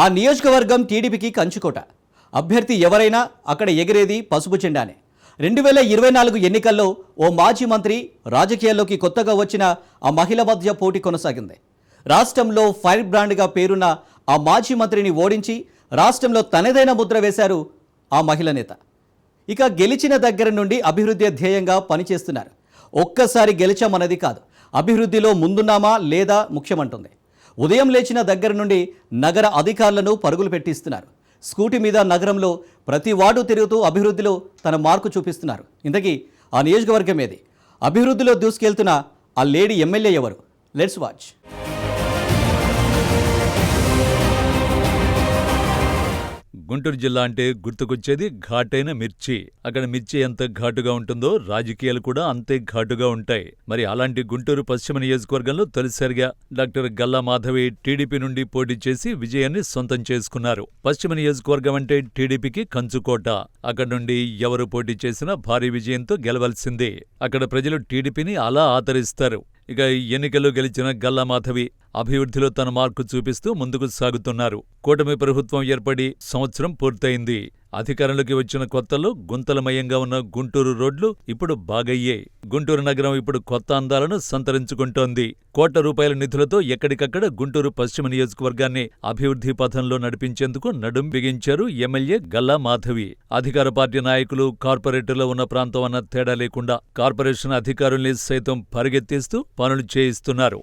ఆ నియోజకవర్గం టీడీపీకి కంచుకోట. అభ్యర్థి ఎవరైనా అక్కడ ఎగిరేది పసుపు చెండానే. రెండు వేల ఇరవై నాలుగు ఎన్నికల్లో ఓ మాజీ మంత్రి రాజకీయాల్లోకి కొత్తగా వచ్చిన ఆ మహిళ మధ్య పోటీ కొనసాగింది. రాష్ట్రంలో ఫైర్ బ్రాండ్గా పేరున్న ఆ మాజీ మంత్రిని ఓడించి రాష్ట్రంలో తనదైన ముద్ర వేశారు ఆ మహిళ నేత. ఇక గెలిచిన దగ్గర నుండి అభివృద్ధి ధ్యేయంగా పనిచేస్తున్నారు. ఒక్కసారి గెలిచామన్నది కాదు. అభివృద్ధిలో ముందున్నామా లేదా ముఖ్యమంటుంది. ఉదయం లేచిన దగ్గర నుండి నగర అధికారులను పరుగులు పెట్టిస్తున్నారు. స్కూటీ మీద నగరంలో ప్రతి వార్డు తిరుగుతూ అభివృద్ధిలో తన మార్కు చూపిస్తున్నారు. ఇంతకీ ఆ నియోజకవర్గం ఏది? అభివృద్ధిలో దూసుకెళ్తున్న ఆ లేడీ ఎమ్మెల్యే ఎవరు? లెట్స్ వాచ్ గుంటూరు జిల్లా అంటే గుర్తుకొచ్చేది ఘాటైన మిర్చి. అక్కడ మిర్చి ఎంత ఘాటుగా ఉంటుందో రాజకీయాలు కూడా అంతే ఘాటుగా ఉంటాయి. మరి అలాంటి గుంటూరు పశ్చిమ నియోజకవర్గంలో తొలిసారిగా డాక్టర్ గల్లా మాధవి టీడీపీ నుండి పోటీ చేసి విజయాన్ని సొంతం చేసుకున్నారు. పశ్చిమ నియోజకవర్గం అంటే టీడీపీకి కంచుకోట అక్కడ నుండి ఎవరు పోటీ చేసినా భారీ విజయంతో గెలవలసిందే. అక్కడ ప్రజలు టీడీపీని అలా ఆదరిస్తారు. ఇక ఎన్నికల్లో గెలిచిన గల్లా మాధవి అభివృద్ధిలో తన మార్కు చూపిస్తూ ముందుకు సాగుతున్నారు. కూటమి ప్రభుత్వం ఏర్పడి సంవత్సరం పూర్తయింది. అధికారంలోకి వచ్చిన కొత్తలో గుంతలమయంగా ఉన్న గుంటూరు రోడ్లు ఇప్పుడు బాగయ్యాయి గుంటూరు నగరం ఇప్పుడు కొత్త అందాలను సంతరించుకుంటోంది. కోట్ల రూపాయల నిధులతో ఎక్కడికక్కడ గుంటూరు పశ్చిమ నియోజకవర్గాన్ని అభివృద్ధి పథంలో నడిపించేందుకు నడుం బిగించారు ఎమ్మెల్యే గల్లా మాధవి. అధికార పార్టీ నాయకులు కార్పొరేటర్లో ఉన్న ప్రాంతం అన్న తేడా లేకుండా కార్పొరేషన్ అధికారుల్ని సైతం పరిగెత్తిస్తూ పనులు చేయిస్తున్నారు.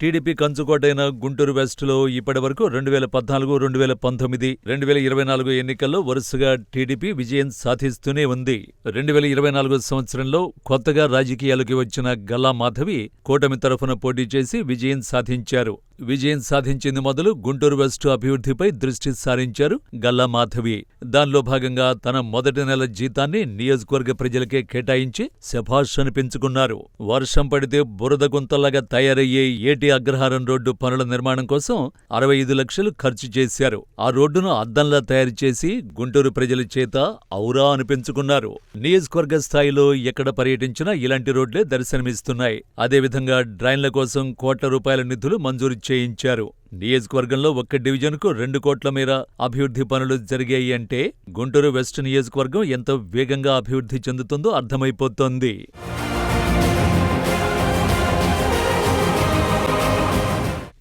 టీడీపీ కంచుకోటైన గుంటూరు వెస్టులో ఇప్పటివరకు రెండు వేల పద్నాలుగు రెండు వేల పంతొమ్మిది రెండు వేల ఇరవై నాలుగు ఎన్నికల్లో వరుసగా టీడీపీ విజయం సాధిస్తూనే ఉంది. రెండు వేల ఇరవై నాలుగు సంవత్సరంలో కొత్తగా రాజకీయాలకి వచ్చిన గల్లా మాధవి కూటమి తరఫున పోటీ చేసి విజయం సాధించారు. విజయం సాధించింది మొదలు గుంటూరు వెస్టు అభివృద్ధిపై దృష్టి సారించారు గల్లా మాధవి. దానిలో భాగంగా తన మొదటి నెల జీతాన్ని నియోజకవర్గ ప్రజలకే కేటాయించి శభాష్ అనిపించుకున్నారు. వర్షం పడితే బురద గుంతల్లాగా తయారయ్యే ఏటి అగ్రహారం రోడ్డు పనుల నిర్మాణం కోసం అరవై ఐదు లక్షలు ఖర్చు చేశారు. ఆ రోడ్డును అద్దంలా తయారు చేసి గుంటూరు ప్రజల చేత ఔరా అనిపించుకున్నారు నియోజకవర్గ స్థాయిలో ఎక్కడ పర్యటించినా ఇలాంటి రోడ్లే దర్శనమిస్తున్నాయి. అదేవిధంగా డ్రైన్ల కోసం కోట్ల రూపాయల నిధులు మంజూరు చేయించారు. నియోజకవర్గంలో ఒక్క డివిజన్కు రెండు కోట్ల మేర అభివృద్ధి పనులు జరిగాయి అంటే గుంటూరు వెస్ట్ నియోజకవర్గం ఎంత వేగంగా అభివృద్ధి చెందుతుందో అర్థమైపోతోంది.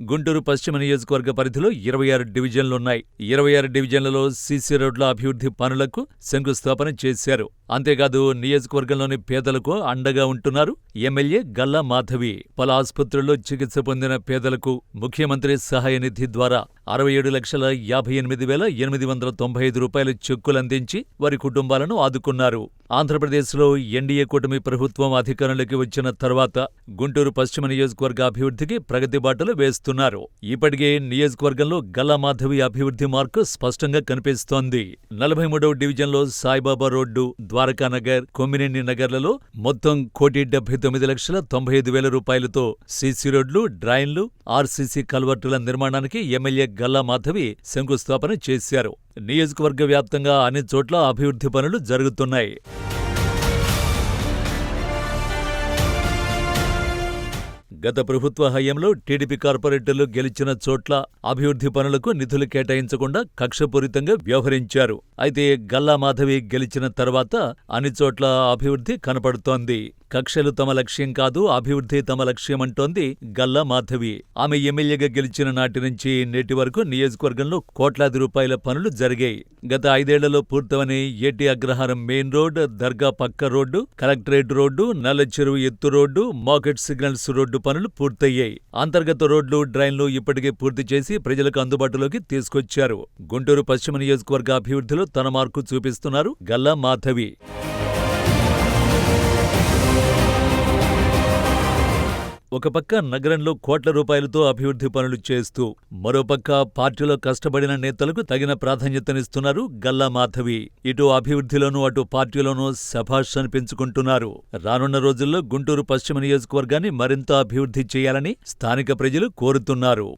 గుంటూరు పశ్చిమ నియోజకవర్గ పరిధిలో ఇరవై ఆరు డివిజన్లున్నాయి ఇరవై ఆరు డివిజన్లలో సీసీ రోడ్ల అభివృద్ధి పనులకు శంకుస్థాపన చేశారు. అంతేకాదు నియోజకవర్గంలోని పేదలకు అండగా ఉంటున్నారు ఎమ్మెల్యే గల్లా మాధవి. పలు ఆసుపత్రుల్లో చికిత్స పొందిన పేదలకు ముఖ్యమంత్రి సహాయ నిధి ద్వారా అరవై ఏడు లక్షల యాభై ఎనిమిది వేల ఎనిమిది వందల తొంభై ఐదు రూపాయల చెక్కులందించి వారి కుటుంబాలను ఆదుకున్నారు. ఆంధ్రప్రదేశ్లో ఎన్డీఏ కూటమి ప్రభుత్వం అధికారంలోకి వచ్చిన తర్వాత గుంటూరు పశ్చిమ నియోజకవర్గ అభివృద్ధికి ప్రగతి బాటలు వేస్తున్నారు. ఇప్పటికే నియోజకవర్గంలో గల్లామాధవి అభివృద్ధి మార్కు స్పష్టంగా కనిపిస్తోంది. నలభై మూడవ డివిజన్లో సాయిబాబా రోడ్డు ద్వారకానగర్ కొమ్మినేని నగర్లలో మొత్తం కోటి డెబ్బై తొమ్మిది లక్షల తొంభై ఐదు వేల రూపాయలతో సీసీ రోడ్లు డ్రైన్లు ఆర్సీసీ కల్వర్టుల నిర్మాణానికి ఎమ్మెల్యే గల్లా మాధవి శంకుస్థాపన చేశారు. నియోజకవర్గ వ్యాప్తంగా అన్ని చోట్ల అభివృద్ధి పనులు జరుగుతున్నాయి. గత ప్రభుత్వ హయాంలో టీడీపీ కార్పొరేటర్లు గెలిచిన చోట్ల అభివృద్ధి పనులకు నిధులు కేటాయించకుండా కక్షపూరితంగా వ్యవహరించారు. అయితే గల్లా మాధవి గెలిచిన తర్వాత అన్ని చోట్ల అభివృద్ధి కనపడుతోంది. కక్షలు తమ లక్ష్యం కాదు అభివృద్ధి తమ లక్ష్యమంటోంది గల్లా మాధవి. ఆమె ఎమ్మెల్యేగా గెలిచిన నాటి నుంచి నేటి వరకు నియోజకవర్గంలో కోట్లాది రూపాయల పనులు జరిగాయి. గత ఐదేళ్ళలో పూర్తవని ఏటి అగ్రహారం మెయిన్ రోడ్ దర్గా పక్క రోడ్డు కలెక్టరేట్ రోడ్డు నల్ల చెరువు ఎత్తు రోడ్డు మాకెట్ సిగ్నల్స్ రోడ్డు పనులు పూర్తయ్యాయి. అంతర్గత రోడ్లు డ్రైన్లు ఇప్పటికే పూర్తి చేసి ప్రజలకు అందుబాటులోకి తీసుకొచ్చారు. గుంటూరు పశ్చిమ నియోజకవర్గ అభివృద్ధిలో తన మార్కు చూపిస్తున్నారు గల్లా మాధవి. ఒకపక్క నగరంలో కోట్ల రూపాయలతో అభివృద్ధి పనులు చేస్తూ మరోపక్క పార్టీలో కష్టపడిన నేతలకు తగిన ప్రాధాన్యతనిస్తున్నారు గల్లా మాధవి. ఇటు అభివృద్ధిలోనూ అటు పార్టీలోనూ శభాష్ అనిపించుకుంటున్నారు. రానున్న రోజుల్లో గుంటూరు పశ్చిమ నియోజకవర్గాన్ని మరింత అభివృద్ధి చేయాలని స్థానిక ప్రజలు కోరుతున్నారు.